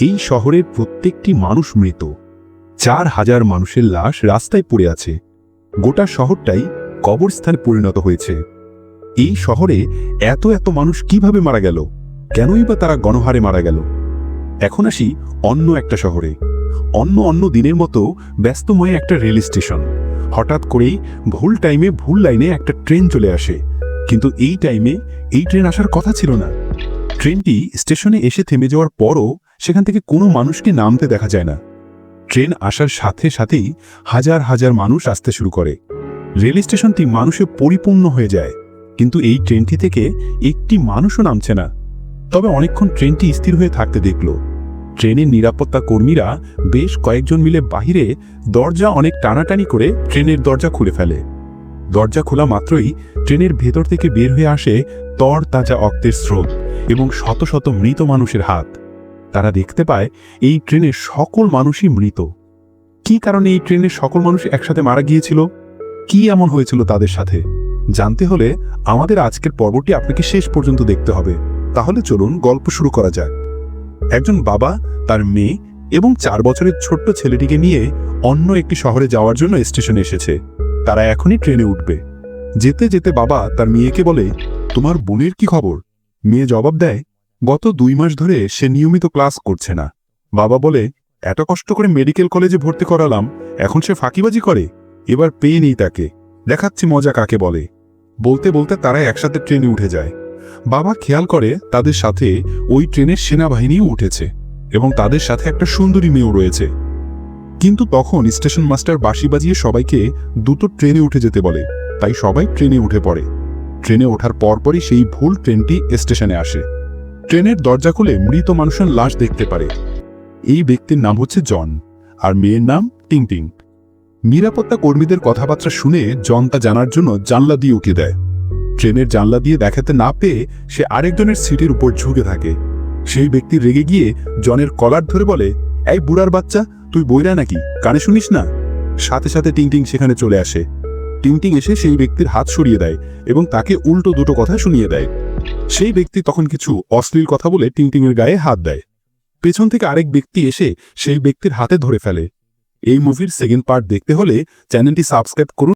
এই শহরের প্রত্যেকটি মানুষ মৃত। চার হাজার মানুষের লাশ রাস্তায় পড়ে আছে। গোটা শহরটাই কবরস্থানে পরিণত হয়েছে। এই শহরে এত এত মানুষ কীভাবে মারা গেল? কেনই বা তারা গণহারে মারা গেল? এখন আসি অন্য একটা শহরে। অন্য অন্য দিনের মতো ব্যস্তময় একটা রেল স্টেশন। হঠাৎ করেই ভুল টাইমে ভুল লাইনে একটা ট্রেন চলে আসে। কিন্তু এই টাইমে এই ট্রেন আসার কথা ছিল না। ট্রেনটি স্টেশনে এসে থেমে যাওয়ার পরও সেখান থেকে কোনো মানুষকে নামতে দেখা যায় না। ট্রেন আসার সাথে সাথেই হাজার হাজার মানুষ আসতে শুরু করে। রেল স্টেশনটি মানুষে পরিপূর্ণ হয়ে যায়, কিন্তু এই ট্রেনটি থেকে একটি মানুষও নামছে না। তবে অনেকক্ষণ ট্রেনটি স্থির হয়ে থাকতে দেখল। ট্রেনের নিরাপত্তা কর্মীরা বেশ কয়েকজন মিলে বাহিরে দরজা অনেক টানাটানি করে ট্রেনের দরজা খুলে ফেলে। দরজা খোলা মাত্রই ট্রেনের ভেতর থেকে বের হয়ে আসে তর তাজা অক্তের স্রোত এবং শত শত মৃত মানুষের হাত। তারা দেখতে পায় এই ট্রেনের সকল মানুষই মৃত। কি কারণে এই ট্রেনের সকল মানুষ একসাথে মারা গিয়েছিল? কি এমন হয়েছিল তাদের সাথে? জানতে হলে আমাদের আজকের পর্বটি আপনাকে শেষ পর্যন্ত দেখতে হবে। তাহলে চলুন গল্প শুরু করা যাক। একজন বাবা, তার মেয়ে এবং চার বছরের ছোট্ট ছেলেটিকে নিয়ে অন্য একটি শহরে যাওয়ার জন্য স্টেশনে এসেছে। তারা এখনই ট্রেনে উঠবে। যেতে যেতে বাবা তার মেয়েকে বলে, তোমার বোনের কি খবর? মেয়ে জবাব দেয় গত দুই মাস ধরে সে নিয়মিত ক্লাস করছে না। বাবা বলে, এত কষ্ট করে মেডিকেল কলেজে ভর্তি করালাম, এখন সে ফাঁকিবাজি করে। এবার পেয়ে নেই তাকে। দেখাচ্ছি মজা কাকে বলে। বলতে বলতে তারা একসাথে ট্রেনে উঠে যায়। বাবা খেয়াল করে তাদের সাথে ওই ট্রেনের সেনাবাহিনীও উঠেছে এবং তাদের সাথে একটা সুন্দরী মেয়েও রয়েছে। কিন্তু তখন স্টেশন মাস্টার বাঁশি বাজিয়ে সবাইকে দুটো ট্রেনে উঠে যেতে বলে, তাই সবাই ট্রেনে উঠে পড়ে। ট্রেনে ওঠার পরপরই সেই ভুল ট্রেনটি স্টেশনে আসে। ট্রেনের দরজা খুলে মৃত মানুষের লাশ দেখতে পারে। এই ব্যক্তির নাম হচ্ছে জন, আর মেয়ের নাম টিং টিং নিরাপত্তা কর্মীদের কথাবার্তা শুনে জন তা জানার জন্য জানলা দিয়ে উকি দেয়। ট্রেনের জানলা দিয়ে দেখাতে না পেয়ে সে আরেকজনের সিটের উপর ঝুঁকে থাকে। সেই ব্যক্তি রেগে গিয়ে জনের কলার ধরে বলে, এই বুড়ার বাচ্চা, তুই বইরা নাকি? কানে শুনিস না? সাথে সাথে টিংটিং সেখানে চলে আসে। টিংটিং এসে সেই ব্যক্তির হাত সরিয়ে দেয় এবং তাকে উল্টো দুটো কথা শুনিয়ে দেয়। সেই ব্যক্তি তখন কিছু অশ্লীল কথা বলে টিংটিংয়ের গায়ে হাত দেয়। পেছন থেকে আরেক ব্যক্তি এসে সেই ব্যক্তির হাতে ধরে ফেলে। এই মুভির সেকেন্ড পার্ট দেখতে হলে চ্যানেলটি সাবস্ক্রাইব করুন।